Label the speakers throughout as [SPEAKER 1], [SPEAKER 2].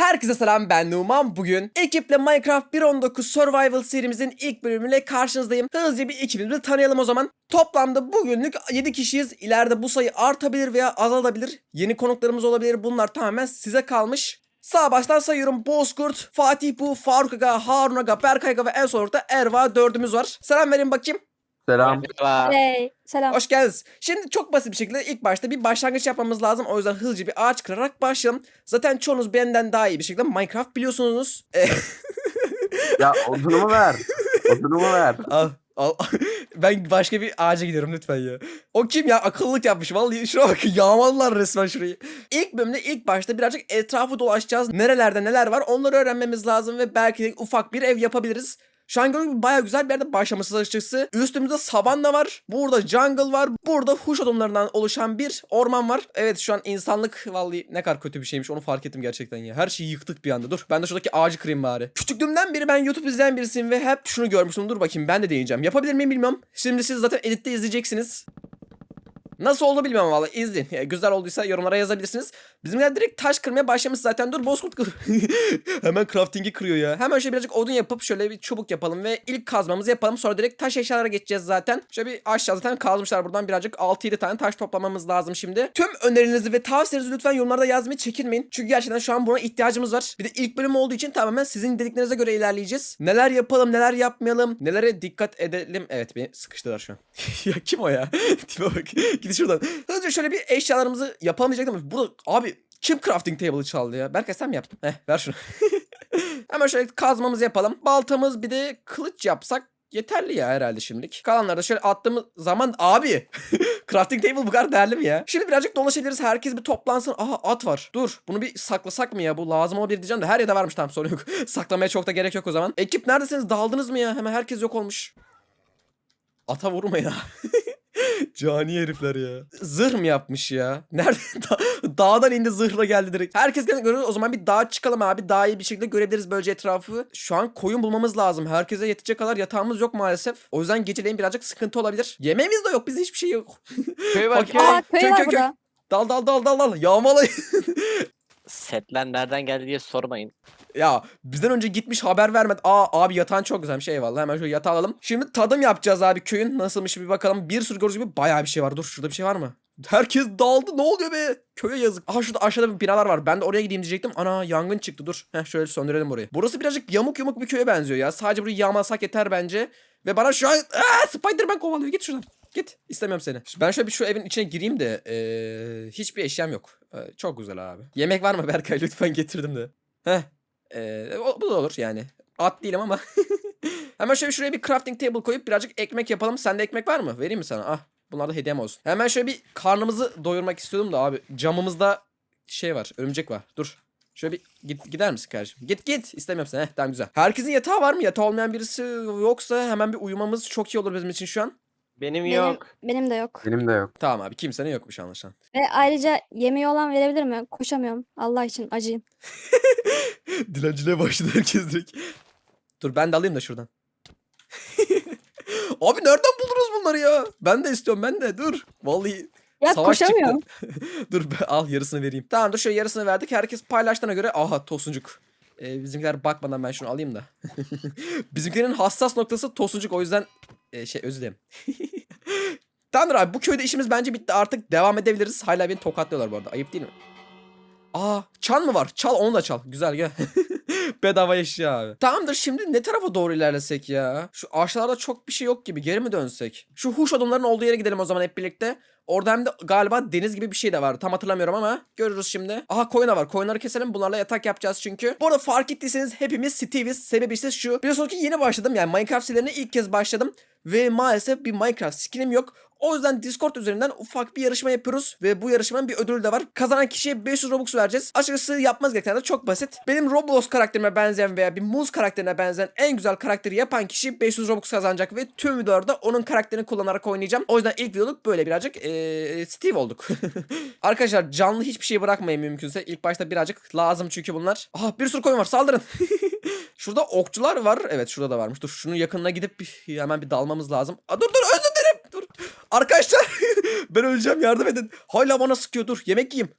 [SPEAKER 1] Herkese selam ben Numan. Bugün ekiple Minecraft 1.19 Survival serimizin ilk bölümüyle karşınızdayım. Hızlıca bir ekibimizi tanıyalım o zaman. Toplamda bugünlük 7 kişiyiz. İleride bu sayı artabilir veya azalabilir. Yeni konuklarımız olabilir. Bunlar tamamen size kalmış. Sağ baştan sayıyorum. Bozkurt, Fatih Bu, Faruk Aga, Harun Aga, Berkay Aga ve en son olarak da Erva dördümüz var. Selam verin bakayım.
[SPEAKER 2] Selam.
[SPEAKER 3] Merhaba.
[SPEAKER 4] Hey, selam.
[SPEAKER 1] Hoş geldiniz. Şimdi çok basit bir şekilde ilk başta bir başlangıç yapmamız lazım. O yüzden hızlıca bir ağaç kırarak başlayalım. Zaten çoğunuz benden daha iyi bir şekilde Minecraft biliyorsunuz. E,
[SPEAKER 2] Ya odunumu ver. Odunumu ver.
[SPEAKER 1] al, al. Ben başka bir ağaca gidiyorum lütfen ya. O kim ya? Akıllılık yapmış. Vallahi şuna bak yağmalılar resmen şurayı. İlk bölümde ilk başta birazcık etrafı dolaşacağız. Nerelerde neler var onları öğrenmemiz lazım ve belki de ufak bir ev yapabiliriz. Gibi bayağı güzel bir yerde başlamışız açıkçası. Üstümüzde savanna var. Burada jungle var. Burada huş odunlarından oluşan bir orman var. Evet şu an insanlık vallahi ne kadar kötü bir şeymiş onu fark ettim gerçekten ya. Her şeyi yıktık bir anda. Dur ben de şuradaki ağacı kırayım bari. Küçüklüğümden beri ben YouTube izleyen birisiyim ve hep şunu görmüştüm. Dur bakayım ben de deneyeceğim. Yapabilir miyim bilmiyorum. Şimdi siz zaten editte izleyeceksiniz. Nasıl oldu bilmiyorum valla izleyin. Ya, güzel olduysa yorumlara yazabilirsiniz. Bizimkiler direkt taş kırmaya başlamış zaten. Dur bozkurt kır. Hemen crafting'i kırıyor ya. Hemen şöyle birazcık odun yapıp şöyle bir çubuk yapalım ve ilk kazmamızı yapalım. Sonra direkt taş eşyalara geçeceğiz zaten. Şöyle bir aşağı zaten kazmışlar buradan birazcık 6-7 tane taş toplamamız lazım şimdi. Tüm önerilerinizi ve tavsiyelerinizi lütfen yorumlarda yazmayı çekinmeyin. Çünkü gerçekten şu an buna ihtiyacımız var. Bir de ilk bölüm olduğu için tamamen sizin dediklerinize göre ilerleyeceğiz. Neler yapalım, neler yapmayalım, nelere dikkat edelim. Evet beni sıkıştılar şu an. ya kim o ya? Tipe bak. Gidin şuradan. Hızlıca şöyle bir eşyalarımızı yapalım diyecektim. Burada abi kim crafting table'ı çaldı ya? Berkay sen mi yaptın? Heh ver şunu. Hemen şöyle kazmamızı yapalım. Baltamız bir de kılıç yapsak yeterli ya herhalde şimdilik. Kalanları da şöyle attığımız zaman abi crafting table bu kadar değerli mi ya? Şimdi birazcık dolaşabiliriz. Herkes bir toplansın. Aha at var. Dur bunu bir saklasak mı ya? Bu lazım olabilir diyeceğim de her yerde varmış tamam sorun yok. Saklamaya çok da gerek yok o zaman. Ekip neredesiniz? Dağıldınız mı ya? Hemen herkes yok olmuş. Ata vurma ya. Cani herifler ya. Zırh mı yapmış ya? Nerede? Da- dağdan indi zırhla geldi direkt. Herkes gene görüyor. O zaman bir dağa çıkalım abi. Daha iyi bir şekilde görebiliriz böylece etrafı. Şu an koyun bulmamız lazım. Herkese yetecek kadar yatağımız yok maalesef. O yüzden geceleyin birazcık sıkıntı olabilir. Yemeğimiz de yok. Bizde hiçbir şey yok.
[SPEAKER 3] Köy var
[SPEAKER 1] Bak-
[SPEAKER 3] köy.
[SPEAKER 1] Aa,
[SPEAKER 4] Aa, köy
[SPEAKER 1] köy,
[SPEAKER 4] var
[SPEAKER 1] köy, köy.
[SPEAKER 4] burada.
[SPEAKER 1] Dal dal dal dal dal. Yağmalayın.
[SPEAKER 3] Setler nereden geldi diye sormayın.
[SPEAKER 1] Ya bizden önce gitmiş haber vermedi. Aa abi yatağın çok güzelmiş eyvallah hemen şöyle yatağı alalım. Şimdi tadım yapacağız abi köyün nasılmış bir bakalım. Bir sürü gördüğünüz gibi bayağı bir şey var. Dur şurada bir şey var mı? Herkes daldı ne oluyor be? Köye yazık. Aha şurada aşağıda bir binalar var. Ben de oraya gideyim diyecektim. Ana yangın çıktı dur. Heh şöyle söndürelim burayı. Burası birazcık yamuk yumuk bir köye benziyor ya. Sadece burayı yağmalasak yeter bence. Ve bana şu an Aa, Spiderman kovalıyor. Git şuradan. Git. İstemiyorum seni. Ben şöyle bir şu evin içine gireyim de ee, hiçbir eşyam yok. Ee, çok güzel abi. Yemek var mı Berkay? Lütfen getirdim de. Heh. Ee, o- bu da olur yani. At değilim ama. Hemen şöyle şuraya bir crafting table koyup birazcık ekmek yapalım. Sende ekmek var mı? Vereyim mi sana? Ah. Bunlar da hediyem olsun. Hemen şöyle bir karnımızı doyurmak istiyordum da abi. Camımızda şey var. Örümcek var. Dur. Şöyle bir git, gider misin kardeşim? Git git. İstemiyorum seni. Heh, tamam güzel. Herkesin yatağı var mı? Yatağı olmayan birisi yoksa hemen bir uyumamız çok iyi olur bizim için şu an.
[SPEAKER 3] Benim
[SPEAKER 4] Benim,
[SPEAKER 3] yok.
[SPEAKER 4] benim de yok.
[SPEAKER 2] Benim de yok.
[SPEAKER 1] Tamam abi. Kimsenin yokmuş anlaşılan.
[SPEAKER 4] Ve ayrıca yemeği olan verebilir mi? Koşamıyorum. Allah için acıyın.
[SPEAKER 1] Dilenciliğe başladı herkes direkt. Dur ben de alayım da şuradan. Abi nereden buldunuz bunları ya? Ben de istiyorum ben de dur. Vallahi
[SPEAKER 4] Ya
[SPEAKER 1] Savaş çıktı.
[SPEAKER 4] koşamıyorum.
[SPEAKER 1] dur ben- al yarısını vereyim. Tamam dur şöyle yarısını verdik. Herkes paylaştığına göre aha tosuncuk. Ee, bizimkiler bakmadan ben şunu alayım da. Bizimkilerin hassas noktası tosuncuk o yüzden e, şey özür dilerim. Tamamdır abi bu köyde işimiz bence bitti artık devam edebiliriz. Hala beni tokatlıyorlar bu arada ayıp değil mi? Aa çan mı var? Çal onu da çal. Güzel gel. Bedava eşya abi. Tamamdır şimdi ne tarafa doğru ilerlesek ya? Şu aşağıda çok bir şey yok gibi. Geri mi dönsek? Şu huş odunların olduğu yere gidelim o zaman hep birlikte. Orada hem de galiba deniz gibi bir şey de var. Tam hatırlamıyorum ama görürüz şimdi. Aha koyuna var. Koyunları keselim. Bunlarla yatak yapacağız çünkü. Bu arada fark ettiyseniz hepimiz Steve'iz. Sebebi ise şu. Biliyorsunuz ki yeni başladım. Yani Minecraft serilerine ilk kez başladım. Ve maalesef bir Minecraft skinim yok. O yüzden Discord üzerinden ufak bir yarışma yapıyoruz ve bu yarışmanın bir ödülü de var. Kazanan kişiye 500 Robux vereceğiz. Açıkçası yapmaz gereken de çok basit. Benim Roblox karakterime benzeyen veya bir Muz karakterine benzeyen en güzel karakteri yapan kişi 500 Robux kazanacak ve tüm videolarda onun karakterini kullanarak oynayacağım. O yüzden ilk videoluk böyle birazcık eee, Steve olduk. Arkadaşlar canlı hiçbir şey bırakmayın mümkünse. İlk başta birazcık lazım çünkü bunlar. Aha bir sürü koyun var saldırın. Şurada okçular var. Evet şurada da varmış. Dur şunun yakınına gidip hemen bir dalmamız lazım. Aa, dur dur özür dilerim. Dur. Arkadaşlar ben öleceğim yardım edin. Hala bana sıkıyor dur yemek yiyeyim.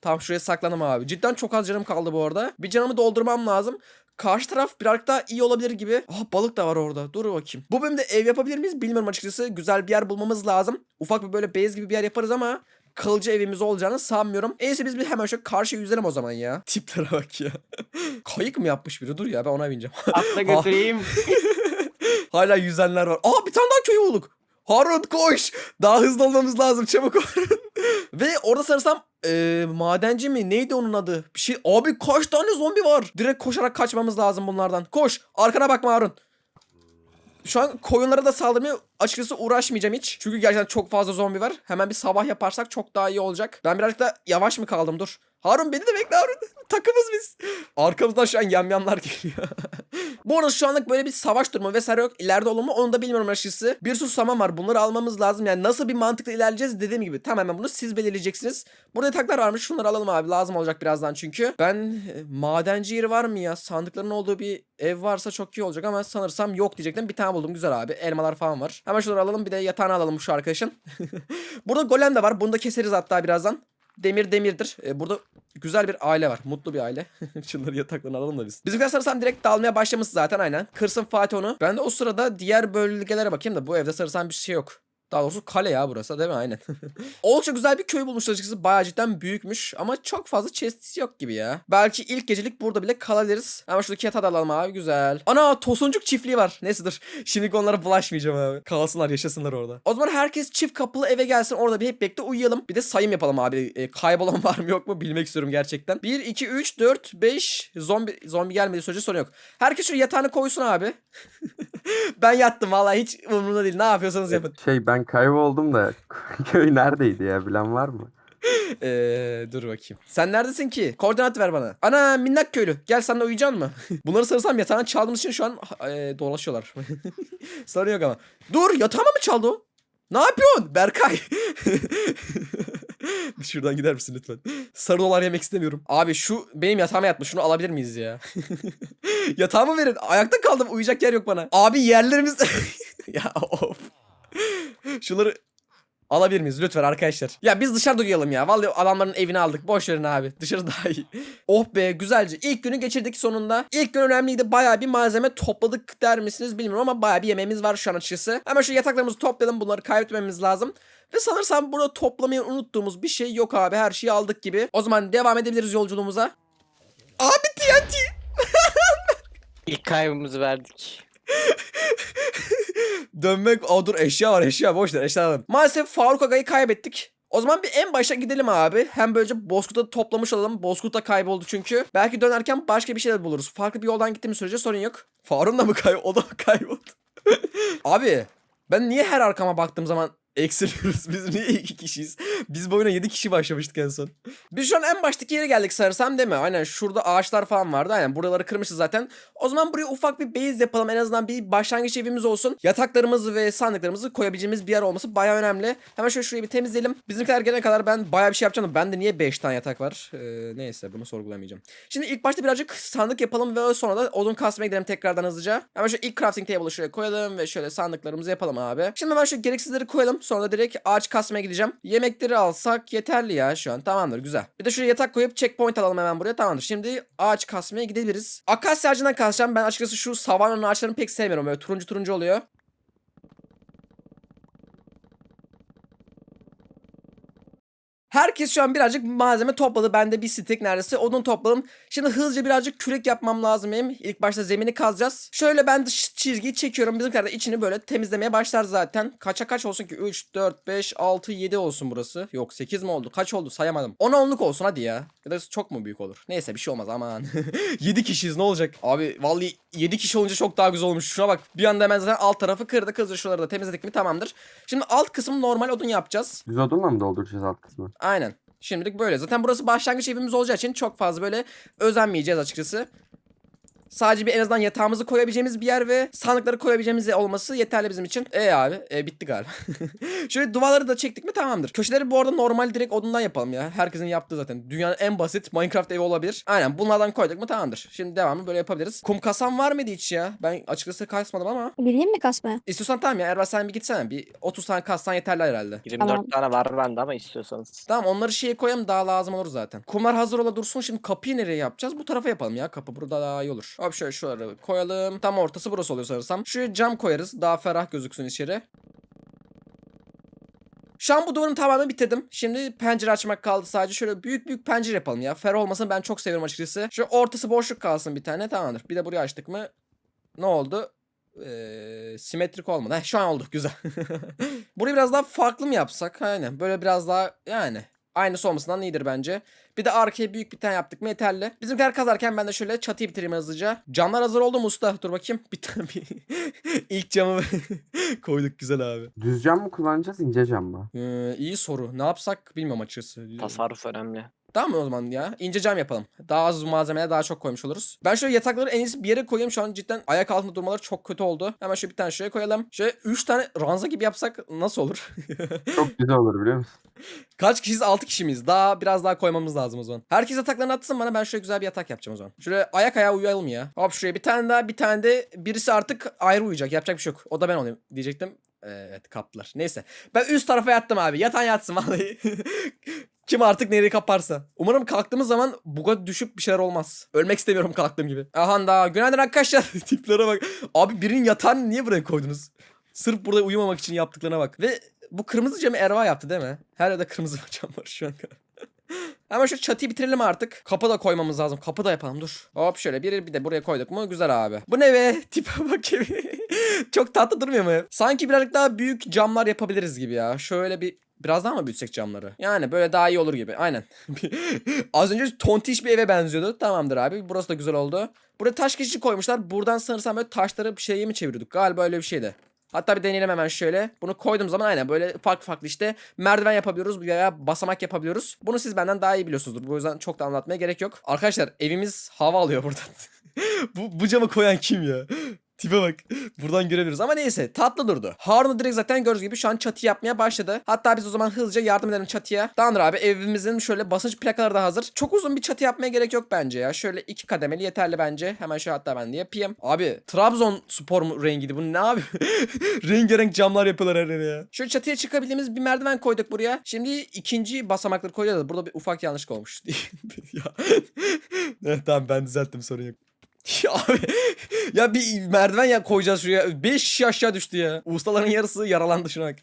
[SPEAKER 1] Tam şuraya saklanım abi. Cidden çok az canım kaldı bu arada. Bir canımı doldurmam lazım. Karşı taraf birazcık daha iyi olabilir gibi. Ah balık da var orada. Dur bakayım. Bu bölümde ev yapabilir miyiz bilmiyorum açıkçası. Güzel bir yer bulmamız lazım. Ufak bir böyle base gibi bir yer yaparız ama kalıcı evimiz olacağını sanmıyorum. En iyisi biz bir hemen şu karşıya yüzelim o zaman ya. Tiplere bak ya. Kayık mı yapmış biri? Dur ya ben ona bineceğim.
[SPEAKER 3] Atla götüreyim.
[SPEAKER 1] Hala yüzenler var. Aa bir tane daha köy bulduk. Harun koş. Daha hızlı olmamız lazım çabuk Harun. Ve orada sanırsam eee, madenci mi neydi onun adı? Bir şey abi kaç tane zombi var? Direkt koşarak kaçmamız lazım bunlardan. Koş arkana bakma Harun. Şu an koyunlara da saldırmaya açıkçası uğraşmayacağım hiç. Çünkü gerçekten çok fazla zombi var. Hemen bir sabah yaparsak çok daha iyi olacak. Ben birazcık da yavaş mı kaldım dur. Harun beni de bekle Harun. Takımız biz. Arkamızdan şu an yamyamlar geliyor. Bu arada şu anlık böyle bir savaş durumu vesaire yok. İleride olur mu onu da bilmiyorum açıkçası. Bir sürü saman var. Bunları almamız lazım. Yani nasıl bir mantıkla ilerleyeceğiz dediğim gibi. Tamamen bunu siz belirleyeceksiniz. Burada yataklar varmış. Şunları alalım abi. Lazım olacak birazdan çünkü. Ben e, madenci yeri var mı ya? Sandıkların olduğu bir ev varsa çok iyi olacak ama sanırsam yok diyecektim. Bir tane buldum. Güzel abi. Elmalar falan var. Hemen şunları alalım. Bir de yatağını alalım şu arkadaşın. Burada golem de var. Bunu da keseriz hatta birazdan. Demir demirdir. E, burada güzel bir aile var. Mutlu bir aile. Şunları yataklarını alalım da biz. Bizimkiler sanırsam direkt dağılmaya başlamış zaten aynen. Kırsın Fatih onu. Ben de o sırada diğer bölgelere bakayım da bu evde sanırsam bir şey yok. Daha doğrusu kale ya burası değil mi? Aynen. Oldukça güzel bir köy bulmuş açıkçası. Bayağı cidden büyükmüş. Ama çok fazla chest yok gibi ya. Belki ilk gecelik burada bile kalabiliriz. Ama şuradaki yatağı alalım abi. Güzel. Ana tosuncuk çiftliği var. Neyse dur. Şimdi onlara bulaşmayacağım abi. Kalsınlar yaşasınlar orada. O zaman herkes çift kapılı eve gelsin. Orada bir hep birlikte uyuyalım. Bir de sayım yapalım abi. E, kaybolan var mı yok mu bilmek istiyorum gerçekten. 1, 2, 3, 4, 5. Zombi, zombi gelmediği sürece sorun yok. Herkes şu yatağını koysun abi. ben yattım vallahi hiç umurumda değil. Ne yapıyorsanız yapın.
[SPEAKER 2] Şey ben kayboldum da köy neredeydi ya bilen var mı?
[SPEAKER 1] Ee, dur bakayım. Sen neredesin ki? Koordinat ver bana. Ana minnak köylü. Gel sen de uyuyacaksın mı? Bunları sanırsam yatağına çaldığımız için şu an e, dolaşıyorlar. Sorun yok ama. Dur yatağıma mı çaldı o? Ne yapıyorsun Berkay? Şuradan gider misin lütfen? Sarı dolar yemek istemiyorum. Abi şu benim yatağıma yatmış. Şunu alabilir miyiz ya? Yatağımı verin. Ayakta kaldım. Uyuyacak yer yok bana. Abi yerlerimiz... ya of. Şunları Alabilir miyiz lütfen arkadaşlar? Ya biz dışarıda uyuyalım ya. Vallahi adamların evini aldık. Boş verin abi. Dışarı daha iyi. oh be güzelce. İlk günü geçirdik sonunda. İlk gün önemliydi. Bayağı bir malzeme topladık der misiniz bilmiyorum ama bayağı bir yemeğimiz var şu an açıkçası. Hemen şu yataklarımızı toplayalım. Bunları kaybetmememiz lazım. Ve sanırsam burada toplamayı unuttuğumuz bir şey yok abi. Her şeyi aldık gibi. O zaman devam edebiliriz yolculuğumuza. Abi TNT.
[SPEAKER 3] İlk kaybımızı verdik.
[SPEAKER 1] Dönmek... Aa dur eşya var eşya boş ver eşya alalım. Maalesef Faruk Aga'yı kaybettik. O zaman bir en başa gidelim abi. Hem böylece Bozkurt'u toplamış olalım. Bozkurt da kayboldu çünkü. Belki dönerken başka bir şeyler buluruz. Farklı bir yoldan gittiğimiz sürece sorun yok. Faruk'un da mı kayboldu? O da mı kayboldu? abi ben niye her arkama baktığım zaman eksiliyoruz? Biz niye iki kişiyiz? Biz bu oyuna 7 kişi başlamıştık en son. Biz şu an en baştaki yere geldik sanırsam değil mi? Aynen şurada ağaçlar falan vardı. Aynen buraları kırmışız zaten. O zaman buraya ufak bir base yapalım. En azından bir başlangıç evimiz olsun. Yataklarımızı ve sandıklarımızı koyabileceğimiz bir yer olması baya önemli. Hemen şöyle şurayı bir temizleyelim. Bizimkiler gelene kadar ben baya bir şey yapacağım. Bende niye 5 tane yatak var? Ee, neyse bunu sorgulamayacağım. Şimdi ilk başta birazcık sandık yapalım ve sonra da odun kasmaya gidelim tekrardan hızlıca. Hemen şu ilk crafting table'ı şuraya koyalım ve şöyle sandıklarımızı yapalım abi. Şimdi ben şu gereksizleri koyalım. Sonra direkt ağaç kasmaya gideceğim. Yemekleri alsak yeterli ya şu an. Tamamdır güzel. Bir de şuraya yatak koyup checkpoint alalım hemen buraya. Tamamdır. Şimdi ağaç kasmaya gidebiliriz. Akasya ağacından kasacağım. Ben açıkçası şu savanın ağaçlarını pek sevmiyorum. Böyle turuncu turuncu oluyor. Herkes şu an birazcık malzeme topladı. Ben de bir stek neredeyse odun topladım. Şimdi hızlıca birazcık kürek yapmam lazım benim. İlk başta zemini kazacağız. Şöyle ben dış çizgiyi çekiyorum. Bizimkiler de içini böyle temizlemeye başlar zaten. Kaça kaç olsun ki? 3, 4, 5, 6, 7 olsun burası. Yok 8 mi oldu? Kaç oldu sayamadım. 10 onluk olsun hadi ya. Ya da çok mu büyük olur? Neyse bir şey olmaz aman. 7 kişiyiz ne olacak? Abi vallahi 7 kişi olunca çok daha güzel olmuş. Şuna bak. Bir anda hemen zaten alt tarafı kırdı. Hızlıca şuraları da temizledik mi tamamdır. Şimdi alt kısmı normal odun yapacağız.
[SPEAKER 2] Biz odunla mı dolduracağız alt kısmı?
[SPEAKER 1] Aynen. Şimdilik böyle. Zaten burası başlangıç evimiz olacağı için çok fazla böyle özenmeyeceğiz açıkçası. Sadece bir en azından yatağımızı koyabileceğimiz bir yer ve sandıkları koyabileceğimiz yer olması yeterli bizim için. E abi e, bitti galiba. Şöyle duvarları da çektik mi tamamdır. Köşeleri bu arada normal direkt odundan yapalım ya. Herkesin yaptığı zaten. Dünyanın en basit Minecraft evi olabilir. Aynen bunlardan koyduk mu tamamdır. Şimdi devamı böyle yapabiliriz. Kum kasam var mıydı hiç ya? Ben açıkçası kasmadım ama.
[SPEAKER 4] Bileyim mi kasmaya?
[SPEAKER 1] İstiyorsan tamam ya Erbal sen bir gitsene. Bir 30 tane kassan yeterli herhalde.
[SPEAKER 3] 24
[SPEAKER 4] Tamam.
[SPEAKER 3] tane var bende ama istiyorsanız.
[SPEAKER 1] Tamam onları şeye koyalım daha lazım olur zaten. Kumlar hazır ola dursun. Şimdi kapıyı nereye yapacağız? Bu tarafa yapalım ya. Kapı burada daha iyi olur. Hop şöyle şuraları koyalım. Tam ortası burası oluyor sanırsam. Şuraya cam koyarız. Daha ferah gözüksün içeri. Şu an bu duvarın tamamen bitirdim. Şimdi pencere açmak kaldı sadece. Şöyle büyük büyük pencere yapalım ya. Ferah olmasını ben çok seviyorum açıkçası. Şu ortası boşluk kalsın bir tane. Tamamdır. Bir de burayı açtık mı? Ne oldu? Ee, simetrik olmadı. Heh, şu an oldu. Güzel. Burayı biraz daha farklı mı yapsak? Aynen. Böyle biraz daha yani aynısı olmasından iyidir bence. Bir de arkaya büyük bir tane yaptık yeterli. Bizimkiler kazarken ben de şöyle çatıyı bitireyim hızlıca. Camlar hazır oldu mu usta? Dur bakayım. Bir tane bir ilk camı koyduk güzel abi.
[SPEAKER 2] Düz cam mı kullanacağız ince cam mı?
[SPEAKER 1] Ee, iyi soru. Ne yapsak bilmiyorum açıkçası.
[SPEAKER 3] Tasarruf önemli.
[SPEAKER 1] Tamam mı o zaman ya? İnce cam yapalım. Daha az malzemeye daha çok koymuş oluruz. Ben şöyle yatakları en iyisi bir yere koyayım. Şu an cidden ayak altında durmaları çok kötü oldu. Hemen şöyle bir tane şuraya koyalım. Şöyle 3 tane ranza gibi yapsak nasıl olur?
[SPEAKER 2] Çok güzel olur biliyor musun?
[SPEAKER 1] Kaç kişiyiz? 6 kişi miyiz? Daha biraz daha koymamız lazım o zaman. Herkes yataklarını atsın bana ben şöyle güzel bir yatak yapacağım o zaman. Şöyle ayak ayağa uyuyalım ya. Hop şuraya bir tane daha bir tane de birisi artık ayrı uyuyacak. Yapacak bir şey yok. O da ben olayım diyecektim. Evet kaptılar. Neyse. Ben üst tarafa yattım abi. Yatan yatsın vallahi. Kim artık nereyi kaparsa. Umarım kalktığımız zaman buga düşüp bir şeyler olmaz. Ölmek istemiyorum kalktığım gibi. Aha da günaydın arkadaşlar. Tiplere bak. Abi birinin yatağını niye buraya koydunuz? Sırf burada uyumamak için yaptıklarına bak. Ve bu kırmızı camı Erva yaptı değil mi? Her yerde kırmızı cam var şu an. Hemen şu çatıyı bitirelim artık. Kapı da koymamız lazım. Kapı da yapalım dur. Hop şöyle bir, bir de buraya koyduk mu? Güzel abi. Bu ne be? Tipe bak evi. Çok tatlı durmuyor mu? Sanki birazcık daha büyük camlar yapabiliriz gibi ya. Şöyle bir Biraz daha mı büyütsek camları? Yani böyle daha iyi olur gibi. Aynen. Az önce tontiş bir eve benziyordu. Tamamdır abi. Burası da güzel oldu. Buraya taş geçici koymuşlar. Buradan sanırsam böyle taşları bir şeye mi çeviriyorduk? Galiba öyle bir şeydi. Hatta bir deneyelim hemen şöyle. Bunu koyduğum zaman aynen böyle farklı farklı işte merdiven yapabiliyoruz veya basamak yapabiliyoruz. Bunu siz benden daha iyi biliyorsunuzdur. Bu yüzden çok da anlatmaya gerek yok. Arkadaşlar evimiz hava alıyor buradan. bu, bu camı koyan kim ya? Tipe bak. Buradan görebiliriz ama neyse tatlı durdu. Harun da direkt zaten gördüğünüz gibi şu an çatı yapmaya başladı. Hatta biz o zaman hızlıca yardım edelim çatıya. Tamamdır abi evimizin şöyle basınç plakaları da hazır. Çok uzun bir çatı yapmaya gerek yok bence ya. Şöyle iki kademeli yeterli bence. Hemen şu hatta ben de yapayım. Abi Trabzon spor mu rengiydi bu ne abi? Rengarenk camlar yapıyorlar her yere ya. Şöyle çatıya çıkabildiğimiz bir merdiven koyduk buraya. Şimdi ikinci basamakları koyacağız. Burada bir ufak yanlışlık olmuş. ya. evet, tamam ben düzelttim sorun yok. Ya abi ya bir merdiven ya koyacağız şuraya. 5 kişi aşağı düştü ya. Ustaların yarısı yaralandı şuna bak.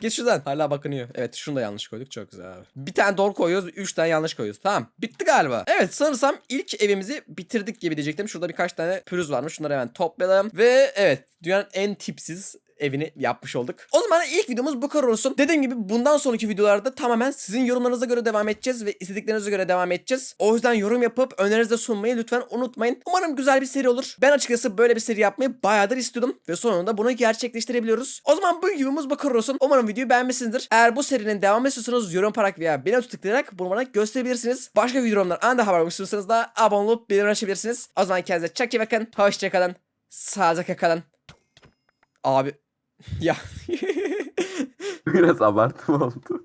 [SPEAKER 1] Git şuradan. Hala bakınıyor. Evet şunu da yanlış koyduk. Çok güzel abi. Bir tane doğru koyuyoruz. Üç tane yanlış koyuyoruz. Tamam. Bitti galiba. Evet sanırsam ilk evimizi bitirdik gibi diyecektim. Şurada birkaç tane pürüz varmış. Şunları hemen toplayalım. Ve evet dünyanın en tipsiz evini yapmış olduk. O zaman ilk videomuz bu kadar olsun. Dediğim gibi bundan sonraki videolarda tamamen sizin yorumlarınıza göre devam edeceğiz ve istediklerinize göre devam edeceğiz. O yüzden yorum yapıp önerinizi sunmayı lütfen unutmayın. Umarım güzel bir seri olur. Ben açıkçası böyle bir seri yapmayı bayağıdır istiyordum ve sonunda bunu gerçekleştirebiliyoruz. O zaman bu videomuz bu kadar olsun. Umarım videoyu beğenmişsinizdir. Eğer bu serinin devamı istiyorsanız yorum yaparak veya beğeni tıklayarak bunu bana gösterebilirsiniz. Başka videolarımdan anında haber olmak da abone olup bildirim açabilirsiniz. O zaman kendinize çok iyi bakın. Hoşçakalın. Sağlıcakla kalın. Abi ya
[SPEAKER 2] Biraz abartı mı oldu?